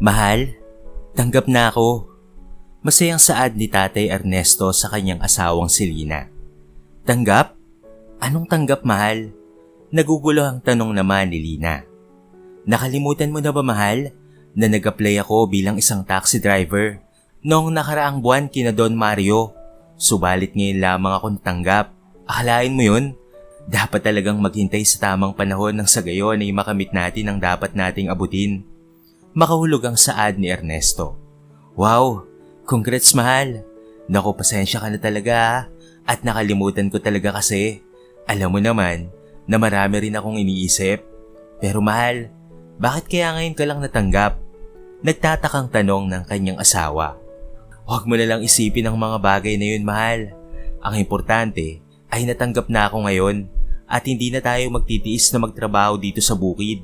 Mahal, tanggap na ako. Masayang saad ni Tatay Ernesto sa kanyang asawang si Lina. Tanggap? Anong tanggap, mahal? Nagugulo ang tanong naman ni Lina. Nakalimutan mo na ba, mahal, na nag-apply ako bilang isang taxi driver noong nakaraang buwan kina Don Mario. Subalit ngayon lamang akong tanggap. Akalain mo yun? Dapat talagang maghintay sa tamang panahon ng sa gayon ay makamit natin ang dapat nating abutin. Makahulog ang saad ni Ernesto. Wow, congrats mahal. Naku, pasensya ka na talaga. At nakalimutan ko talaga kasi. Alam mo naman na marami rin akong iniisip. Pero mahal, bakit kaya ngayon ka lang natanggap? Nagtatakang tanong ng kanyang asawa. Huwag mo na lang isipin ang mga bagay na yun, mahal. Ang importante ay natanggap na ako ngayon at hindi na tayo magtitiis na magtrabaho dito sa bukid.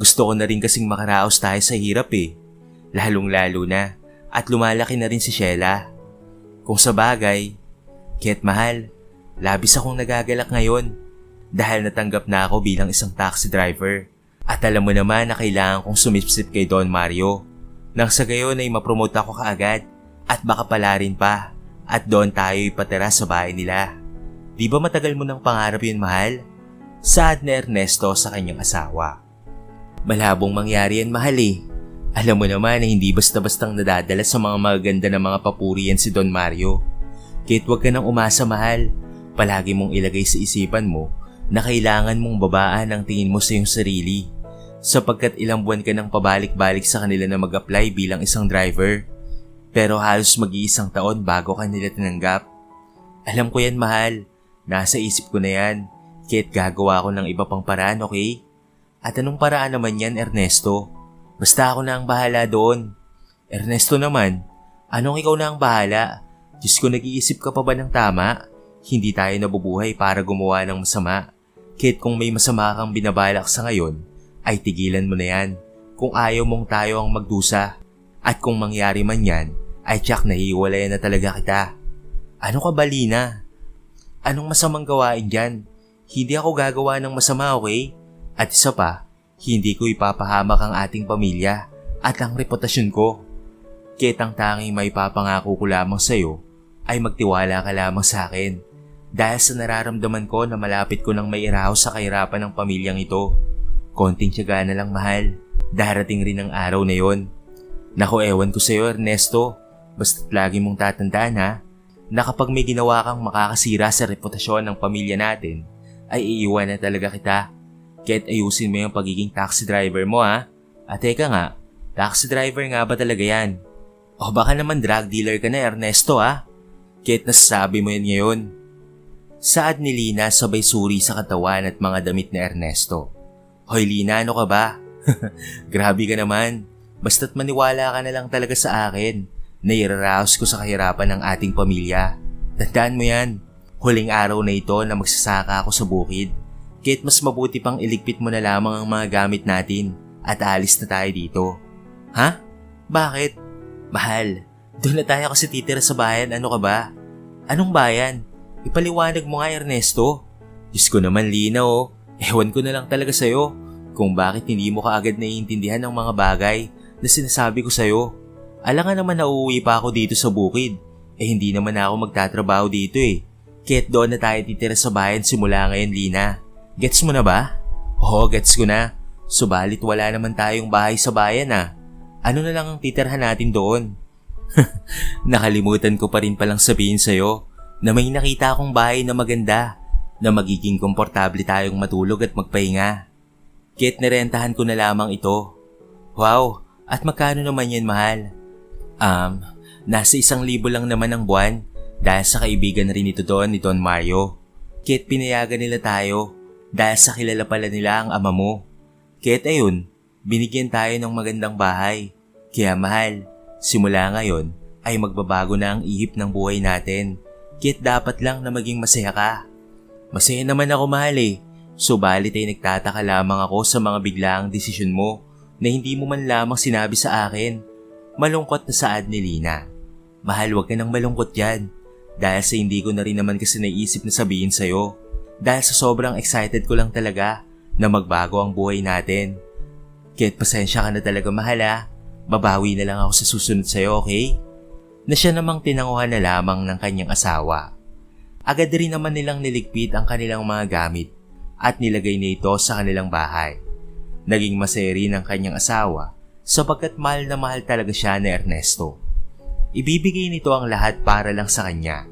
Gusto ko na rin kasing makaraos tayo sa hirap eh. Lalong lalo na at lumalaki na rin si Sheila. Kung sa bagay, Ket mahal, labis akong nagagalak ngayon dahil natanggap na ako bilang isang taxi driver. At alam mo naman na kailangan kong sumipsip kay Don Mario. Nang sa gayon ay mapromote ako kaagad at baka pala rin pa at doon tayo ipatira sa bahay nila. Di ba matagal mo ng pangarap yun mahal? Saad na Ernesto sa kanyang asawa. Malabong mangyari yan mahal eh. Alam mo naman na hindi basta-bastang nadadala sa mga magaganda na mga papuri yan si Don Mario. Kahit huwag ka nang umasa mahal, palagi mong ilagay sa isipan mo na kailangan mong babaan ang tingin mo sa iyong sarili sapagkat ilang buwan ka nang pabalik-balik sa kanila na mag-apply bilang isang driver. Pero halos mag-iisang taon bago ka nila tinanggap. Alam ko yan mahal, nasa isip ko na yan, kahit gagawa ko ng iba pang paraan, okay? At anong paraan naman yan, Ernesto? Basta ako na ang bahala doon. Ernesto naman, anong ikaw na ang bahala? Diyos ko nag-iisip ka pa ba ng tama? Hindi tayo nabubuhay para gumawa ng masama. Kahit kung may masama kang binabalak sa ngayon, ay tigilan mo na yan. Kung ayaw mong tayo ang magdusa. At kung mangyari man yan, ay tsak nahiwalayan na talaga kita. Ano ka ba, Lina? Anong masamang gawain dyan? Hindi ako gagawa ng masama, okay? At isa pa, hindi ko ipapahamak ang ating pamilya at ang reputasyon ko. Kitang tanging may papangako ko lamang sa'yo ay magtiwala ka lamang sa akin. Dahil sa nararamdaman ko na malapit ko nang may iraw sa kahirapan ng pamilyang ito. Konting tiyaga na lang mahal. Darating rin ang araw na yon. Naku ewan ko sa'yo Ernesto. Basta't lagi mong tatandaan ha, na kapag may ginawa kang makakasira sa reputasyon ng pamilya natin, ay iiwan na talaga kita Kahit ayusin mo yung pagiging taxi driver mo ha. At teka nga, taxi driver nga ba talaga yan? O baka naman drug dealer ka na Ernesto ha? Kahit nasasabi mo yan ngayon. Saad ni Lina sabay suri sa katawan at mga damit ni Ernesto. Hoy Lina, ano ka ba? Grabe ka naman. Basta't maniwala ka na lang talaga sa akin na iraraos ko sa kahirapan ng ating pamilya. Tandaan mo yan, huling araw na ito na magsasaka ako sa bukid. Kahit mas mabuti pang iligpit mo na lamang ang mga gamit natin at alis na tayo dito. Ha? Bakit? Mahal, doon na tayo kasi titira sa bayan, ano ka ba? Anong bayan? Ipaliwanag mo nga Ernesto. Diyos ko naman Lina oh, ewan ko na lang talaga sa'yo kung bakit hindi mo kaagad naiintindihan ng mga bagay na sinasabi ko sa'yo. Alangan naman na uuwi pa ako dito sa bukid, eh hindi naman ako magtatrabaho dito eh. Kaya't doon na tayo titira sa bayan simula ngayon Lina. Gets mo na ba? Oo, gets ko na. Subalit wala naman tayong bahay sa bayan ah. Ano na lang ang titirhan natin doon? Nakalimutan ko pa rin palang sabihin sa'yo na may nakita akong bahay na maganda na magiging komportable tayong matulog at magpahinga. Kit nirentahan ko na lamang ito. Wow, at magkano naman yan mahal? Um, nasa isang libo lang naman ang buwan dahil sa kaibigan rin ito doon ni Don Mario. Kit pinayagan nila tayo dahil sa kilala pala nila ang ama mo. Kit ayun, binigyan tayo ng magandang bahay. Kaya mahal, Simula ngayon ay magbabago na ang ihip ng buhay natin. Kit dapat lang na maging masaya ka. Masaya naman ako mahal eh. Subalit ay nagtataka lamang ako sa mga biglaang desisyon mo na hindi mo man lamang sinabi sa akin. Malungkot na saad ni Lina. Mahal wag ka nang malungkot yan. Dahil sa hindi ko na rin naman kasi naisip na sabihin sa'yo. Dahil sa sobrang excited ko lang talaga na magbago ang buhay natin. Kit pasensya ka na talaga mahal ah. Babawi na lang ako sa susunod sa'yo, okay? Na siya namang tinanguhan na lamang ng kanyang asawa. Agad rin naman nilang niligpit ang kanilang mga gamit at nilagay na ito sa kanilang bahay. Naging masaya rin ang kanyang asawa sapagkat mahal na mahal talaga siya ni Ernesto. Ibibigay nito ang lahat para lang sa kanya.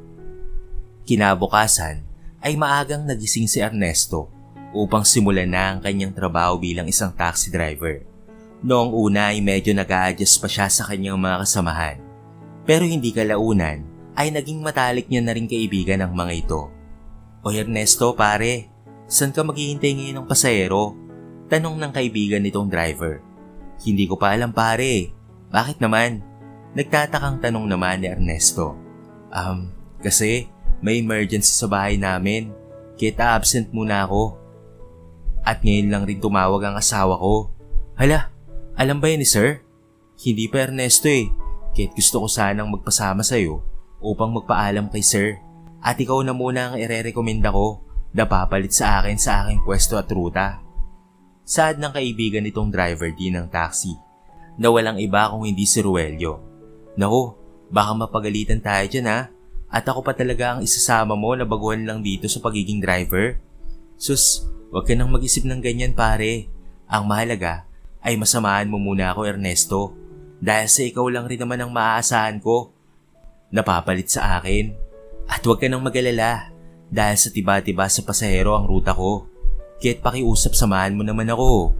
Kinabukasan ay maagang nagising si Ernesto upang simulan na ang kanyang trabaho bilang isang taxi driver. Noong una ay medyo nag adjust pa siya sa kanyang mga kasamahan. Pero hindi kalaunan ay naging matalik niya na rin kaibigan ang mga ito. O Ernesto pare, saan ka maghihintay ngayon ng pasahero? Tanong ng kaibigan nitong driver. Hindi ko pa alam pare. Bakit naman? Nagtatakang tanong naman ni Ernesto. Um, kasi may emergency sa bahay namin. Kita absent muna ako. At ngayon lang rin tumawag ang asawa ko. Hala, alam ba yan ni sir? Hindi pa Ernesto eh. Kahit gusto ko sanang magpasama sa'yo upang magpaalam kay sir. At ikaw na muna ang ire-recommenda ko na papalit sa akin sa aking pwesto at ruta. Saad ng kaibigan nitong driver din ng taxi na walang iba kung hindi si Ruelio. Naku, baka mapagalitan tayo dyan ha. At ako pa talaga ang isasama mo na baguhan lang dito sa pagiging driver. Sus, wag ka nang mag-isip ng ganyan pare. Ang mahalaga ay masamaan mo muna ako Ernesto. Dahil sa ikaw lang rin naman ang maaasahan ko. Napapalit sa akin. At wag ka nang magalala dahil sa tiba-tiba sa pasahero ang ruta ko. Kaya't pakiusap samahan mo naman ako.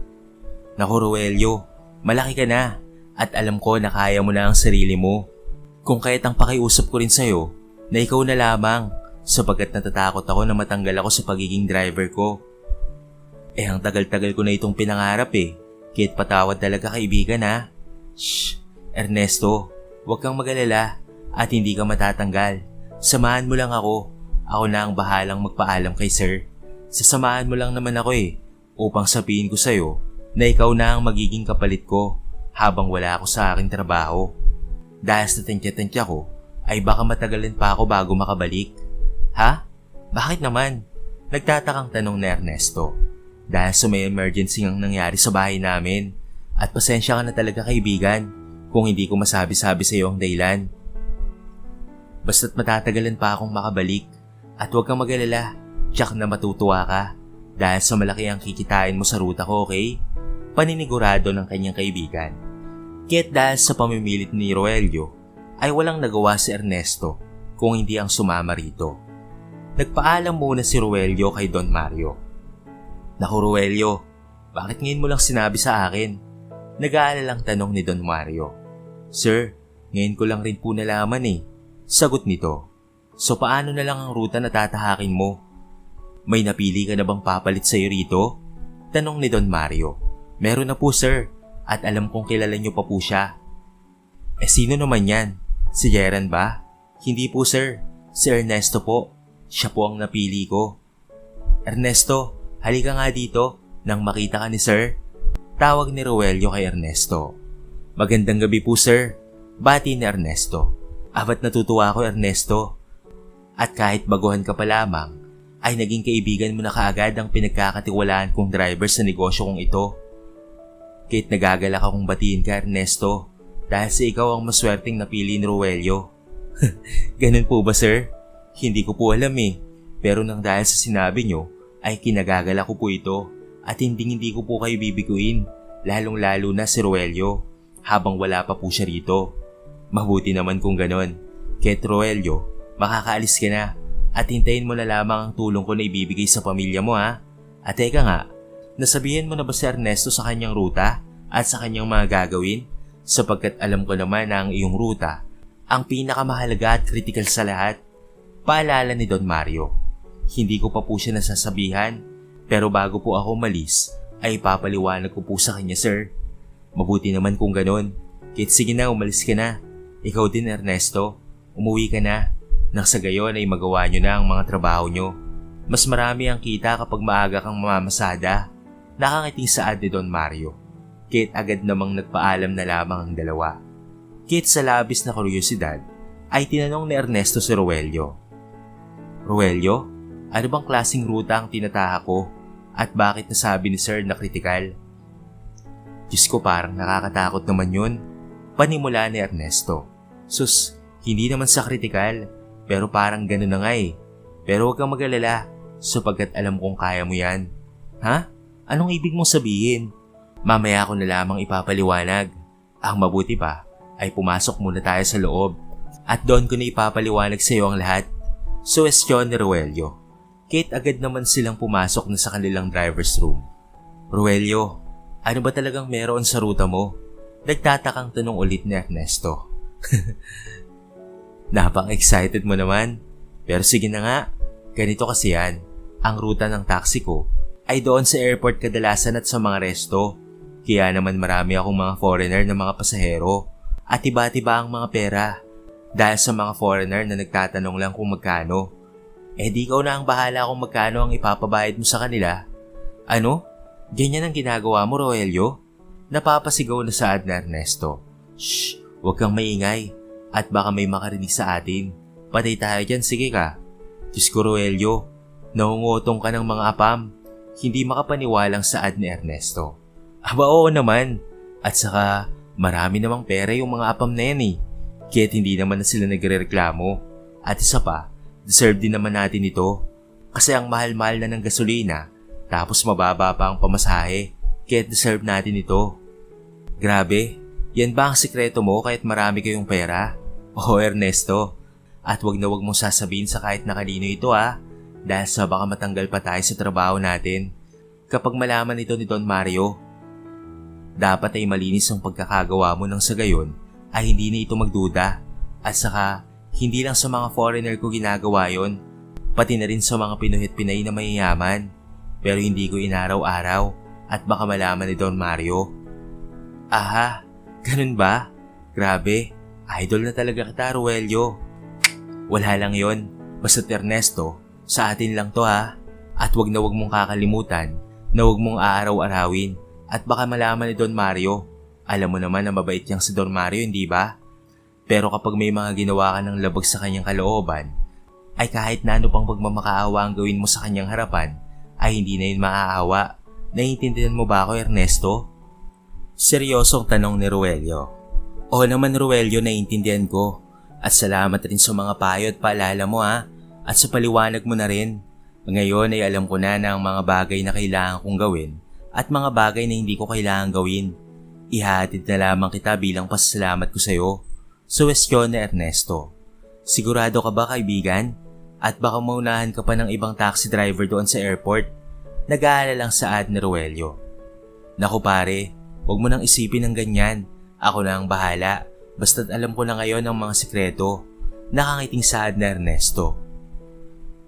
Naku Roelio, malaki ka na at alam ko na kaya mo na ang sarili mo. Kung kaya't ang pakiusap ko rin sa'yo na ikaw na lamang sapagkat natatakot ako na matanggal ako sa pagiging driver ko. Eh ang tagal-tagal ko na itong pinangarap eh. Kaya't patawad talaga kaibigan ha. Shh, Ernesto, huwag kang magalala at hindi ka matatanggal. Samahan mo lang ako. Ako na ang bahalang magpaalam kay sir. Sasamahan mo lang naman ako eh upang sabihin ko sa'yo na ikaw na ang magiging kapalit ko habang wala ako sa aking trabaho. Dahil sa tantya-tantya ko, ay baka matagalin pa ako bago makabalik. Ha? Bakit naman? Nagtatakang tanong ni Ernesto. Dahil sa may emergency ang nangyari sa bahay namin. At pasensya ka na talaga kaibigan kung hindi ko masabi-sabi sa iyo ang dahilan. Basta't matatagalan pa akong makabalik at huwag kang mag-alala, tsak na matutuwa ka dahil sa malaki ang kikitain mo sa ruta ko, okay? Paninigurado ng kanyang kaibigan. Kaya't dahil sa pamimilit ni Roelio, ay walang nagawa si Ernesto kung hindi ang sumama rito. Nagpaalam muna si Roelio kay Don Mario. Naku Roelio, bakit ngayon mo lang sinabi sa akin? Nag-aalalang tanong ni Don Mario. Sir, ngayon ko lang rin po nalaman eh. Sagot nito. So paano na lang ang ruta na tatahakin mo? May napili ka na bang papalit sa'yo rito? Tanong ni Don Mario. Meron na po sir, at alam kong kilala niyo pa po siya. Eh sino naman yan? Si Jeran ba? Hindi po sir, si Ernesto po. Siya po ang napili ko. Ernesto, halika nga dito nang makita ka ni sir. Tawag ni Roelio kay Ernesto. Magandang gabi po sir. Bati ni Ernesto. Abat natutuwa ako Ernesto. At kahit baguhan ka pa lamang, ay naging kaibigan mo na kaagad ang pinagkakatiwalaan kong driver sa negosyo kong ito. Kahit nagagalak akong batiin ka Ernesto dahil sa ikaw ang maswerteng napili ni Roelio. Ganun po ba sir? Hindi ko po alam eh. Pero nang dahil sa sinabi nyo, ay kinagagala ko po ito at hindi hindi ko po kayo bibiguin, lalong lalo na si Roelio, habang wala pa po siya rito. Mabuti naman kung ganon. Ket Roelio, makakaalis ka na at hintayin mo na lamang ang tulong ko na ibibigay sa pamilya mo ha. At teka nga, nasabihan mo na ba si Ernesto sa kanyang ruta at sa kanyang mga gagawin? Sapagkat alam ko naman na ang iyong ruta ang pinakamahalaga at critical sa lahat. Paalala ni Don Mario. Hindi ko pa po siya nasasabihan pero bago po ako malis ay papaliwanag ko po sa kanya sir. Mabuti naman kung ganon. Kahit sige na umalis ka na. Ikaw din Ernesto. Umuwi ka na. Nang sa gayon ay magawa nyo na ang mga trabaho nyo. Mas marami ang kita kapag maaga kang mamamasada. Nakangiting saad ni Don Mario. Kit agad namang nagpaalam na lamang ang dalawa. Kit sa labis na kuryosidad ay tinanong ni Ernesto si Roelio. Roelio, ano bang klasing ruta ang tinataha ko at bakit nasabi ni Sir na kritikal? Diyos ko parang nakakatakot naman yun. Panimula ni Ernesto. Sus, hindi naman sa kritikal, pero parang ganun na nga eh. Pero huwag kang mag-alala, sapagkat alam kong kaya mo yan. Ha? Anong ibig mong sabihin? Mamaya ko na lamang ipapaliwanag. Ang mabuti pa ay pumasok muna tayo sa loob at doon ko na ipapaliwanag sa iyo ang lahat. Suwestyon ni Ruelio. Kate agad naman silang pumasok na sa kanilang driver's room. Ruelio, ano ba talagang meron sa ruta mo? Nagtatakang tanong ulit ni Ernesto. Napang-excited mo naman. Pero sige na nga, ganito kasi yan. Ang ruta ng taxi ko ay doon sa airport kadalasan at sa mga resto. Kaya naman marami akong mga foreigner na mga pasahero at iba-iba ang mga pera dahil sa mga foreigner na nagtatanong lang kung magkano. Eh di ikaw na ang bahala kung magkano ang ipapabayad mo sa kanila. Ano? Ganyan ang ginagawa mo, Roelio? Napapasigaw na saad na Ernesto. Shh! Huwag kang maingay at baka may makarinig sa atin. Patay tayo dyan, sige ka. Diyos ko, Roelio, nahungutong ka ng mga apam. Hindi makapaniwalang saad ni Ernesto. Aba oo naman. At saka, marami namang pera yung mga apam na yan eh. Kaya't hindi naman na sila nagre-reklamo. At isa pa, deserve din naman natin ito. Kasi ang mahal-mahal na ng gasolina, tapos mababa pa ang pamasahe. Kaya't deserve natin ito. Grabe, yan ba ang sikreto mo kahit marami kayong pera? Oo Ernesto, at wag na wag mong sasabihin sa kahit na kanino ito ah, dahil sa baka matanggal pa tayo sa trabaho natin. Kapag malaman ito ni Don Mario, dapat ay malinis ang pagkakagawa mo nang sa gayon ay hindi na ito magduda. At saka, hindi lang sa mga foreigner ko ginagawa yon, pati na rin sa mga pinuhit Pinay na mayayaman. Pero hindi ko inaraw-araw at baka malaman ni Don Mario. Aha, ganun ba? Grabe, idol na talaga kita, Ruelio. Wala lang yon, basta Ernesto, sa atin lang to ha. At wag na wag mong kakalimutan na wag mong aaraw-arawin at baka malaman ni Don Mario. Alam mo naman na mabait niyang si Don Mario, hindi ba? Pero kapag may mga ginawa ka ng labag sa kanyang kalooban, ay kahit na ano pang pagmamakaawa ang gawin mo sa kanyang harapan, ay hindi na yun maaawa. Naiintindihan mo ba ako, Ernesto? Seryosong tanong ni Ruelio. Oo naman, Ruelio, naiintindihan ko. At salamat rin sa mga payo at paalala mo ha. At sa paliwanag mo na rin. Ngayon ay alam ko na na ang mga bagay na kailangan kong gawin at mga bagay na hindi ko kailangan gawin. Ihatid na lamang kita bilang pasasalamat ko sa iyo. Suwestyon na Ernesto. Sigurado ka ba kaibigan? At baka maunahan ka pa ng ibang taxi driver doon sa airport? Nag-aalala lang sa ad ni Roelio. Naku pare, huwag mo nang isipin ng ganyan. Ako na ang bahala. Basta't alam ko na ngayon ang mga sikreto. Nakangiting saad na Ernesto.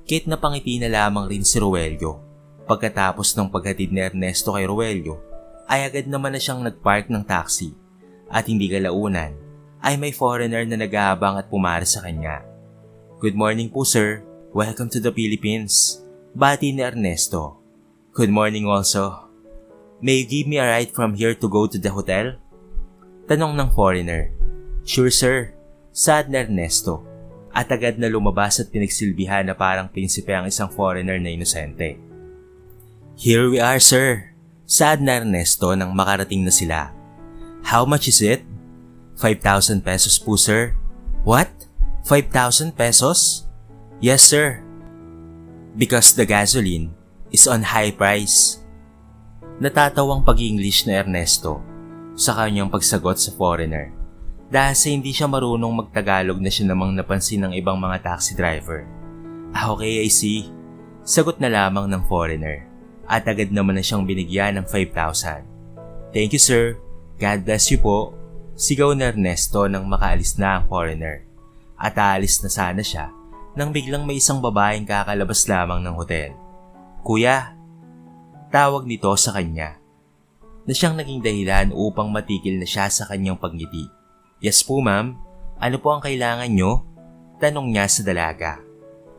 Kate na pangiti na lamang rin si Roelio. Pagkatapos ng paghatid ni Ernesto kay Roelio, ay agad naman na siyang nagpark ng taxi. At hindi kalaunan, ay may foreigner na nag-aabang at pumara sa kanya. Good morning po sir. Welcome to the Philippines. Bati ni Ernesto. Good morning also. May you give me a ride from here to go to the hotel? Tanong ng foreigner. Sure sir. Sad na Ernesto at agad na lumabas at pinagsilbihan na parang prinsipe ang isang foreigner na inosente. Here we are, sir. Sad na Ernesto nang makarating na sila. How much is it? 5,000 pesos po, sir. What? 5,000 pesos? Yes, sir. Because the gasoline is on high price. Natatawang pag-English na Ernesto sa kanyang pagsagot sa foreigner dahil sa hindi siya marunong magtagalog na siya namang napansin ng ibang mga taxi driver. Ah okay, I see. Sagot na lamang ng foreigner at agad naman na siyang binigyan ng 5,000. Thank you sir. God bless you po. Sigaw na Ernesto nang makaalis na ang foreigner. At aalis na sana siya nang biglang may isang babaeng kakalabas lamang ng hotel. Kuya, tawag nito sa kanya na siyang naging dahilan upang matigil na siya sa kanyang pagngiti. Yes po ma'am, ano po ang kailangan nyo? Tanong niya sa dalaga.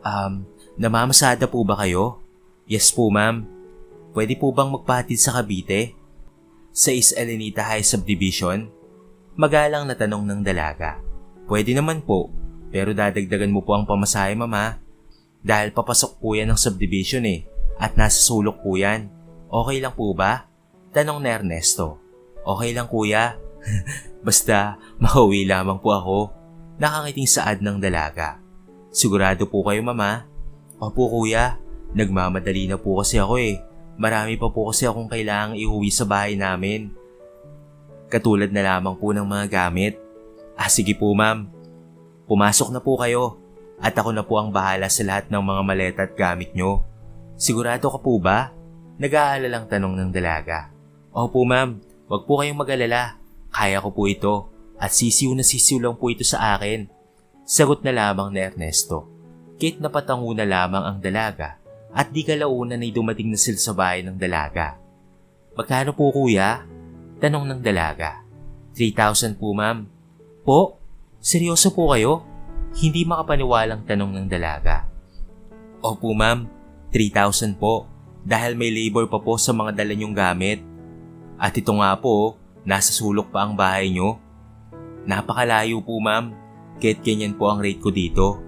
Um, namamasada po ba kayo? Yes po ma'am. Pwede po bang magpahatid sa Cavite? Sa East Elenita High Subdivision? Magalang na tanong ng dalaga. Pwede naman po, pero dadagdagan mo po ang pamasahe mama. Dahil papasok po yan ng subdivision eh, at nasa sulok po yan. Okay lang po ba? Tanong na Ernesto. Okay lang kuya, Basta makauwi lamang po ako. Nakangiting saad ng dalaga. Sigurado po kayo mama? Opo kuya, nagmamadali na po kasi ako eh. Marami pa po kasi akong kailangang iuwi sa bahay namin. Katulad na lamang po ng mga gamit. Ah sige po ma'am, pumasok na po kayo at ako na po ang bahala sa lahat ng mga maleta at gamit nyo. Sigurado ka po ba? Nag-aalalang tanong ng dalaga. Opo ma'am, wag po kayong mag-alala. Kaya ko po ito at sisiw na sisiw lang po ito sa akin. Sagot na lamang ni Ernesto. Kate napatango na lamang ang dalaga at di kalaunan ay dumating na sila sa bahay ng dalaga. Magkano po kuya? Tanong ng dalaga. 3,000 po ma'am. Po? Seryoso po kayo? Hindi makapaniwalang tanong ng dalaga. Opo ma'am, 3,000 po dahil may labor pa po sa mga dala niyong gamit. At ito nga po, nasa sulok pa ang bahay niyo. Napakalayo po ma'am, kahit ganyan po ang rate ko dito.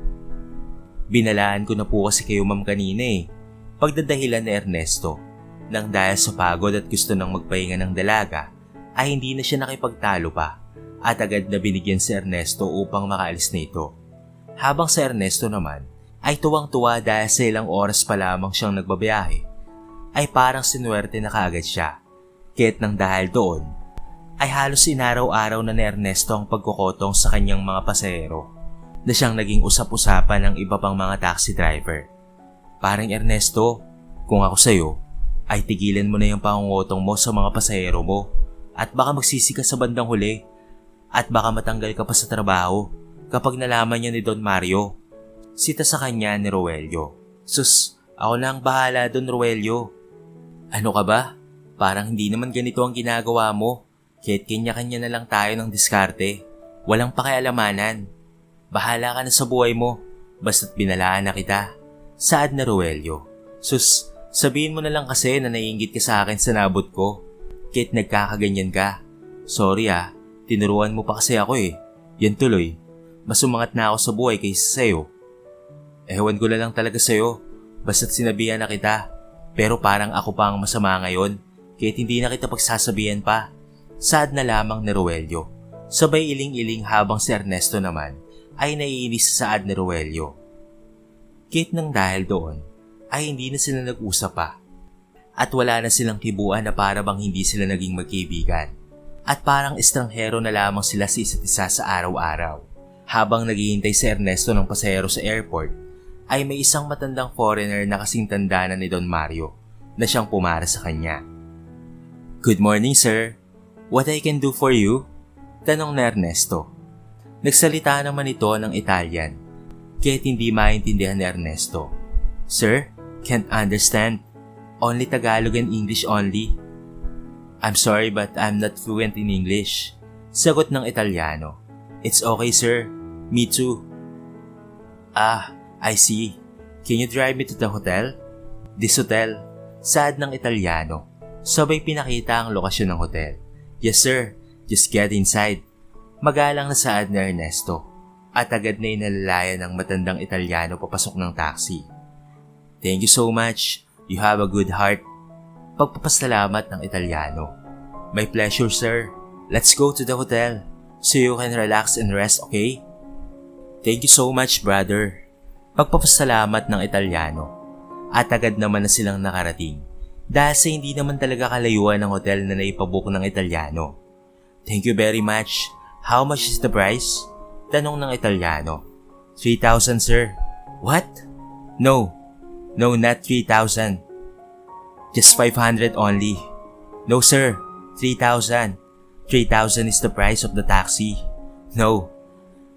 Binalaan ko na po kasi kayo ma'am kanina eh. Pagdadahilan ni Ernesto, nang dahil sa pagod at gusto nang magpahinga ng dalaga, ay hindi na siya nakipagtalo pa at agad na binigyan si Ernesto upang makaalis na ito. Habang si Ernesto naman ay tuwang-tuwa dahil sa ilang oras pa lamang siyang nagbabiyahe, ay parang sinuwerte na kaagad siya. Kahit nang dahil doon, ay halos inaraw-araw na ni Ernesto ang pagkukotong sa kanyang mga pasahero na siyang naging usap-usapan ng iba pang mga taxi driver. Parang Ernesto, kung ako sa'yo, ay tigilan mo na yung pangungotong mo sa mga pasahero mo at baka magsisi ka sa bandang huli at baka matanggal ka pa sa trabaho kapag nalaman niya ni Don Mario. Sita sa kanya ni Roelio. Sus, ako na ang bahala Don Roelio. Ano ka ba? Parang hindi naman ganito ang ginagawa mo. Kahit kanya-kanya na lang tayo ng diskarte. Walang pakialamanan. Bahala ka na sa buhay mo. Basta't binalaan na kita. Saad na Roelio. Sus, sabihin mo na lang kasi na naiingit ka sa akin sa nabot ko. Kahit nagkakaganyan ka. Sorry ah, tinuruan mo pa kasi ako eh. Yan tuloy. Mas umangat na ako sa buhay kaysa sa'yo. Ewan ko na lang talaga sa'yo. Basta't sinabihan na kita. Pero parang ako pa ang masama ngayon. Kahit hindi na kita pagsasabihan pa. Sad na lamang ni Roelio. Sabay iling-iling habang si Ernesto naman ay naiinis sa saad ni Roelio. Kahit nang dahil doon, ay hindi na sila nag-usap pa. At wala na silang kibuan na para bang hindi sila naging magkaibigan. At parang estranghero na lamang sila sa isa't isa sa araw-araw. Habang naghihintay si Ernesto ng pasahero sa airport, ay may isang matandang foreigner na kasing tanda na ni Don Mario na siyang pumara sa kanya. Good morning, sir. What I can do for you? Tanong na Ernesto. Nagsalita naman ito ng Italian, kahit hindi maintindihan ni Ernesto. Sir, can't understand. Only Tagalog and English only. I'm sorry but I'm not fluent in English. Sagot ng Italiano. It's okay sir. Me too. Ah, I see. Can you drive me to the hotel? This hotel. Sad ng Italiano. Sabay pinakita ang lokasyon ng hotel. Yes sir, just get inside. Magalang na saad ni Ernesto at agad na inalalayan ng matandang Italiano papasok ng taxi. Thank you so much. You have a good heart. Pagpapasalamat ng Italiano. My pleasure, sir. Let's go to the hotel so you can relax and rest, okay? Thank you so much, brother. Pagpapasalamat ng Italiano. At agad naman na silang nakarating dahil sa hindi naman talaga kalayuan ng hotel na naipabook ng Italiano. Thank you very much. How much is the price? Tanong ng Italiano. 3,000 sir. What? No. No, not 3,000. Just 500 only. No sir, 3,000. 3,000 is the price of the taxi. No,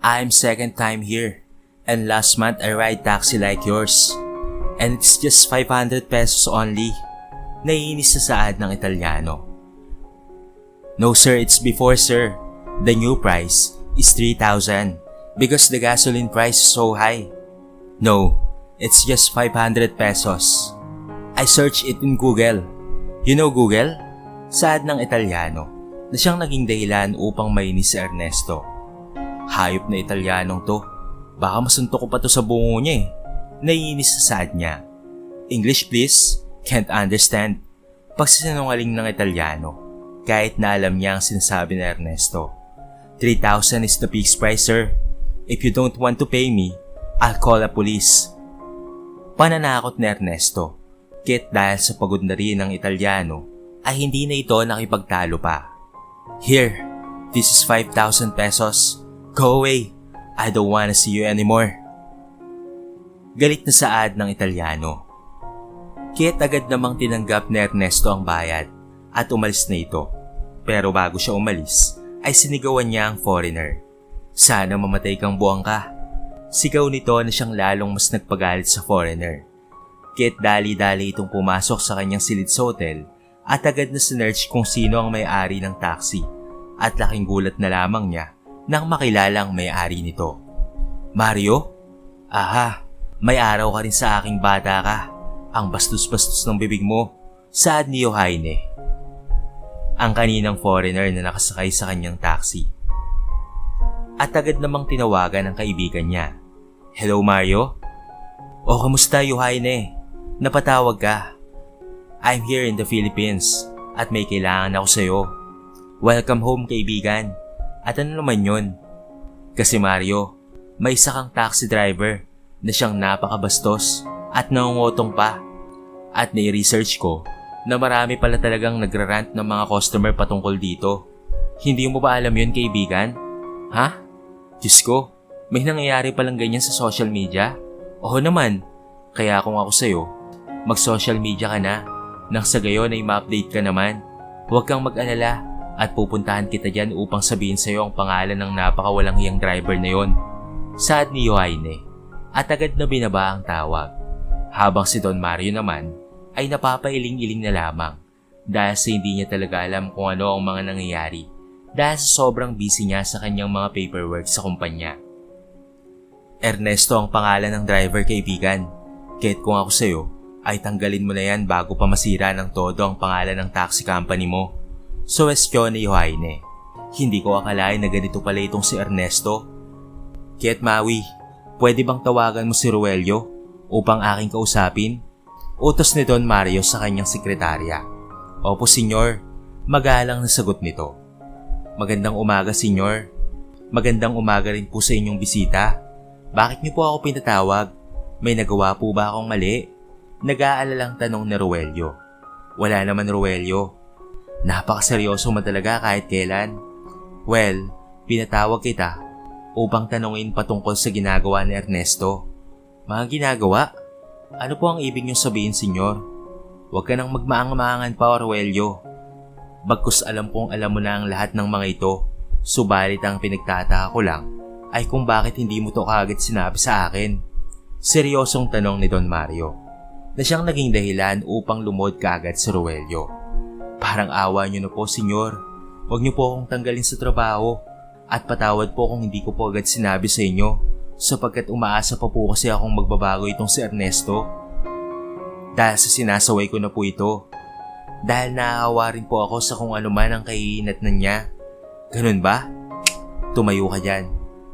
I'm second time here. And last month I ride taxi like yours. And it's just 500 pesos only. Naiinis sa saad ng Italiano. No sir, it's before sir. The new price is 3,000 because the gasoline price is so high. No, it's just 500 pesos. I searched it in Google. You know Google? Saad ng Italiano na siyang naging dahilan upang mainis si Ernesto. Hayop na Italianong to. Baka masuntok ko pa to sa bungo niya eh. Naiinis sa saad niya. English please? Can't understand. Pagsisinungaling ng Italiano. kahit na alam niya ang sinasabi ni Ernesto. 3,000 is the fixed price, sir. If you don't want to pay me, I'll call the police. Pananakot ni Ernesto. Kit dahil sa pagod na rin ng Italiano, ay hindi na ito nakipagtalo pa. Here, this is 5,000 pesos. Go away. I don't wanna see you anymore. Galit na saad ng Italiano. Kit agad namang tinanggap ni Ernesto ang bayad at umalis na ito. Pero bago siya umalis, ay sinigawan niya ang foreigner. Sana mamatay kang buwang ka. Sigaw nito na siyang lalong mas nagpagalit sa foreigner. Kit dali-dali itong pumasok sa kanyang silid sa hotel at agad na sinerch kung sino ang may-ari ng taxi at laking gulat na lamang niya nang makilala ang may-ari nito. Mario? Aha, may araw ka rin sa aking bata ka. Ang bastos-bastos ng bibig mo. Saad ni Yohaine. Ang kaninang foreigner na nakasakay sa kanyang taxi. At agad namang tinawagan ang kaibigan niya. Hello Mario? O kamusta Yohaine? Napatawag ka. I'm here in the Philippines at may kailangan ako sa'yo. Welcome home kaibigan. At ano naman yun? Kasi Mario, may isa kang taxi driver na siyang napakabastos at nangungutong pa. At nai-research ko na marami pala talagang nagrarant ng mga customer patungkol dito. Hindi mo ba alam yun kaibigan? Ha? Diyos ko, may nangyayari palang ganyan sa social media? Oo naman, kaya kung ako sa'yo, mag-social media ka na nang sa gayon ay ma-update ka naman. Huwag kang mag-alala at pupuntahan kita dyan upang sabihin sa'yo ang pangalan ng napakawalang hiyang driver na yon. Saad ni Yohaine at agad na binaba ang tawag. Habang si Don Mario naman ay napapailing-iling na lamang dahil sa hindi niya talaga alam kung ano ang mga nangyayari dahil sa sobrang busy niya sa kanyang mga paperwork sa kumpanya. Ernesto ang pangalan ng driver kaibigan. Kahit kung ako sa'yo, ay tanggalin mo na yan bago pa masira ng todo ang pangalan ng taxi company mo. So estyon ni Yohaine. Hindi ko akalain na ganito pala itong si Ernesto. Kiet Maui, pwede bang tawagan mo si Ruelio upang aking kausapin? Utos ni Don Mario sa kanyang sekretarya. Opo, senyor. Magalang na sagot nito. Magandang umaga, senyor. Magandang umaga rin po sa inyong bisita. Bakit niyo po ako pinatawag? May nagawa po ba akong mali? Nag-aalalang tanong ni Ruelio. Wala naman Ruelio. Napakaseryoso mo talaga kahit kailan. Well, pinatawag kita upang tanungin patungkol sa ginagawa ni Ernesto. Mga ginagawa? Ano po ang ibig niyong sabihin, senyor? Huwag ka nang magmaang-maangan pa, Orwelio. Bagkus alam kong alam mo na ang lahat ng mga ito, subalit ang pinagtataka ko lang ay kung bakit hindi mo to kagad sinabi sa akin. Seryosong tanong ni Don Mario na siyang naging dahilan upang lumod kagad si Ruelio. Parang awa niyo na po, senyor. Huwag niyo po akong tanggalin sa trabaho at patawad po kung hindi ko po agad sinabi sa inyo sapagkat umaasa pa po kasi akong magbabago itong si Ernesto. Dahil sa sinasaway ko na po ito. Dahil naaawa rin po ako sa kung ano man ang kahihinat na niya. Ganun ba? Tumayo ka dyan.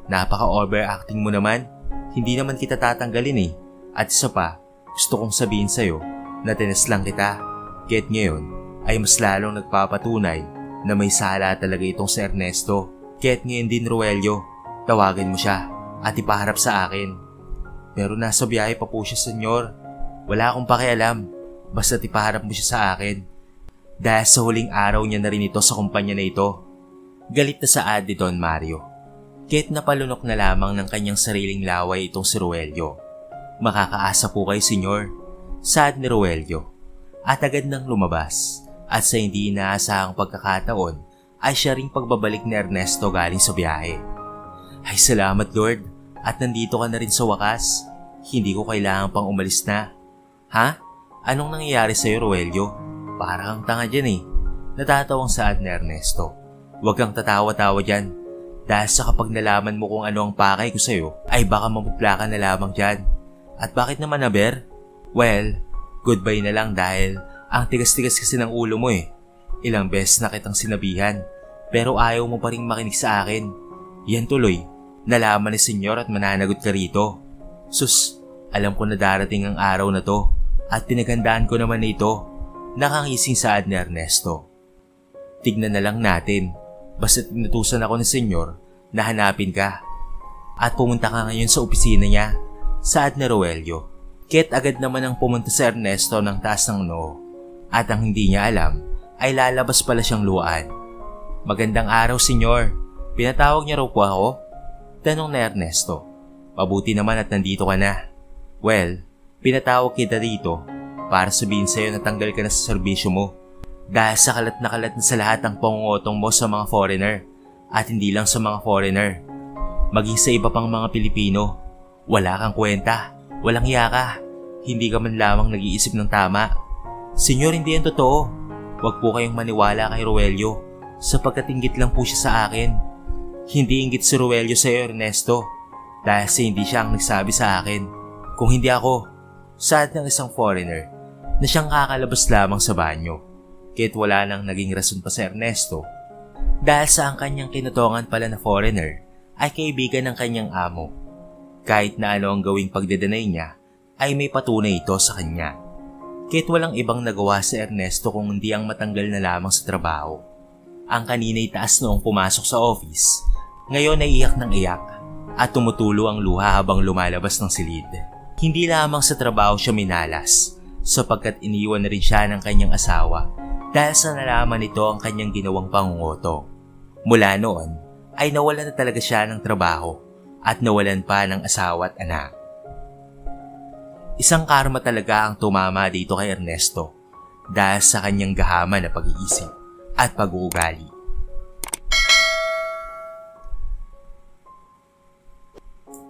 Napaka-overacting mo naman. Hindi naman kita tatanggalin eh. At isa pa, gusto kong sabihin sa'yo na tinas lang kita. Kaya't ngayon ay mas lalong nagpapatunay na may sala talaga itong si Ernesto. Kaya't ngayon din Ruelio, tawagin mo siya at ipaharap sa akin. Pero nasa biyahe pa po siya senyor. Wala akong pakialam. Basta ipaharap mo siya sa akin. Dahil sa huling araw niya na rin ito sa kumpanya na ito. Galit na sa ad Don Mario. Kahit napalunok na lamang ng kanyang sariling laway itong si Ruelio. Makakaasa po kayo, senyor. Sad ni Ruelio. At agad nang lumabas. At sa hindi inaasahang pagkakataon, ay siya ring pagbabalik ni Ernesto galing sa biyahe. Ay salamat Lord, at nandito ka na rin sa wakas. Hindi ko kailangan pang umalis na. Ha? Anong nangyayari sa'yo, Roelio? Parang kang tanga dyan eh. Natatawang saad ni Ernesto. Huwag kang tatawa-tawa dyan. Dahil sa kapag nalaman mo kung ano ang pakay ko sa'yo, ay baka mamutla ka na lamang dyan. At bakit naman Aber? Well, goodbye na lang dahil ang tigas-tigas kasi ng ulo mo eh. Ilang beses na kitang sinabihan, pero ayaw mo pa rin makinig sa akin. Yan tuloy, nalaman ni senyor at mananagot ka rito. Sus, alam ko na darating ang araw na to at pinagandaan ko naman na ito. Nakangising saad ni Ernesto. Tignan na lang natin. Basta tinutusan ako ni senyor na hanapin ka. At pumunta ka ngayon sa opisina niya. Saad na Roelio. Ket agad naman ang pumunta sa Ernesto ng taas ng noo. At ang hindi niya alam ay lalabas pala siyang luwaan. Magandang araw, senyor. Pinatawag niya raw po ako? Tanong na Ernesto. Mabuti naman at nandito ka na. Well, pinatawag kita dito para sabihin sa'yo na tanggal ka na sa serbisyo mo. Dahil sa kalat na kalat na sa lahat ng pangungotong mo sa mga foreigner. At hindi lang sa mga foreigner. Maging sa iba pang mga Pilipino. Wala kang kwenta. Walang iya ka. Hindi ka man lamang nag-iisip ng tama. Senyor, hindi yan totoo. Huwag po kayong maniwala kay Roelio sapagkat inggit lang po siya sa akin. Hindi inggit si Roelio sa Ernesto dahil sa hindi siya ang nagsabi sa akin. Kung hindi ako, sad ng isang foreigner na siyang kakalabas lamang sa banyo. Kahit wala nang naging rason pa sa Ernesto dahil sa ang kanyang kinutongan pala na foreigner ay kaibigan ng kanyang amo. Kahit na ano ang gawing pagdedenay niya ay may patunay ito sa kanya. Kahit walang ibang nagawa si Ernesto kung hindi ang matanggal na lamang sa trabaho. Ang kanina'y taas noong pumasok sa office, ngayon ay iyak ng iyak at tumutulo ang luha habang lumalabas ng silid. Hindi lamang sa trabaho siya minalas sapagkat iniwan na rin siya ng kanyang asawa dahil sa nalaman nito ang kanyang ginawang pangungoto. Mula noon ay nawalan na talaga siya ng trabaho at nawalan pa ng asawa at anak. Isang karma talaga ang tumama dito kay Ernesto dahil sa kanyang gahama na pag-iisip at pag-uugali.